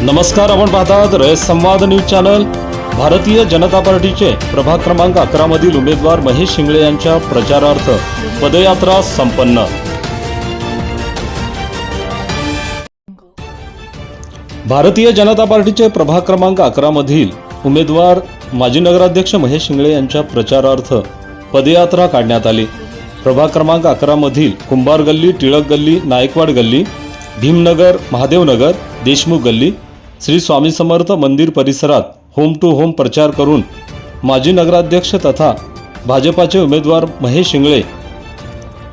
नमस्कार आपण पाहतात रयत संवाद न्यूज चॅनल. भारतीय जनता पार्टीचे प्रभाग क्रमांक अकरा मधील उमेदवार महेश शिंगळे यांच्या प्रचारार्थ पदयात्रा संपन्न. भारतीय जनता पार्टीचे प्रभाग क्रमांक अकरा मधील उमेदवार माजी नगराध्यक्ष महेश शिंगळे यांच्या प्रचारार्थ पदयात्रा काढण्यात आली. प्रभाग क्रमांक अकरा मधील कुंभार गल्ली टिळक गल्ली नायकवाड गल्ली भीमनगर महादेवनगर देशमुख गल्ली श्री स्वामी समर्थ मंदिर परिसरात होम टू होम प्रचार करून माजी नगराध्यक्ष तथा भाजपाचे उमेदवार महेश शिंगळे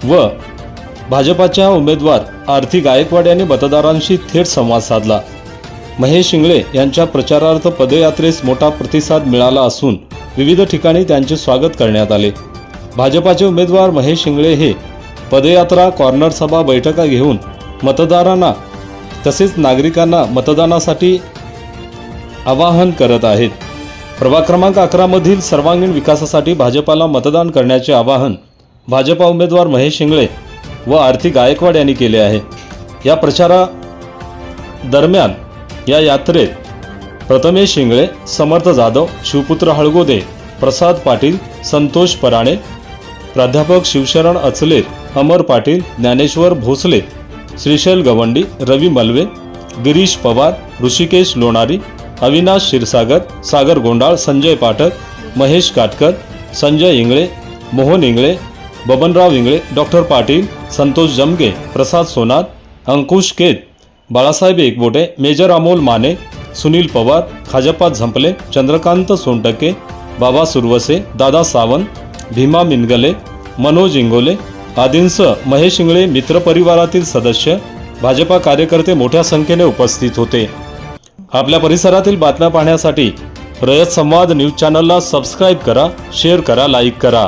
व भाजपाच्या उमेदवार आरती गायकवाड यांनी मतदारांशी थेट संवाद साधला. महेश शिंगळे यांच्या प्रचारार्थ पदयात्रेस मोठा प्रतिसाद मिळाला असून विविध ठिकाणी त्यांचे स्वागत करण्यात आले. भाजपाचे उमेदवार महेश शिंगळे हे पदयात्रा कॉर्नर सभा बैठका घेऊन मतदारांना तसेच नागरिकांना मतदानासाठी आवाहन करत आहेत. प्रभाग क्रमांक अकरामधील सर्वांगीण विकासासाठी भाजपाला मतदान करण्याचे आवाहन भाजपा उमेदवार महेश शिंगळे व आरती गायकवाड यांनी केले आहे. या प्रचारा दरम्यान या यात्रेत प्रथमेश शिंगळे समर्थ जाधव शिवपुत्र हळगोदे प्रसाद पाटील संतोष पराणे प्राध्यापक शिवशरण अचले अमर पाटील ज्ञानेश्वर भोसले श्रीशैल गवंडी रवी मलवे गिरीश पवार ऋषिकेश लोणारी अविनाश क्षीरसागर सागर गोंडाळ संजय पाठक महेश काटकर संजय इंगळे मोहन इंगळे बबनराव इंगळे डॉक्टर पाटील संतोष जमगे प्रसाद सोनार अंकुश केत बाळासाहेब एकबोटे मेजर अमोल माने सुनील पवार खाजप्पा झंपले चंद्रकांत सोनटके बाबा सुरवसे दादा सावंत भीमा मिनगले मनोज इंगोले आदींसह महेश इंगळे मित्रपरिवारातील सदस्य भाजपा कार्यकर्ते मोठ्या संख्येने उपस्थित होते. आपल्या परिसरातील बातम्या पाहण्यासाठी रयत संवाद न्यूज चॅनलला सबस्क्राईब करा शेअर करा लाईक करा.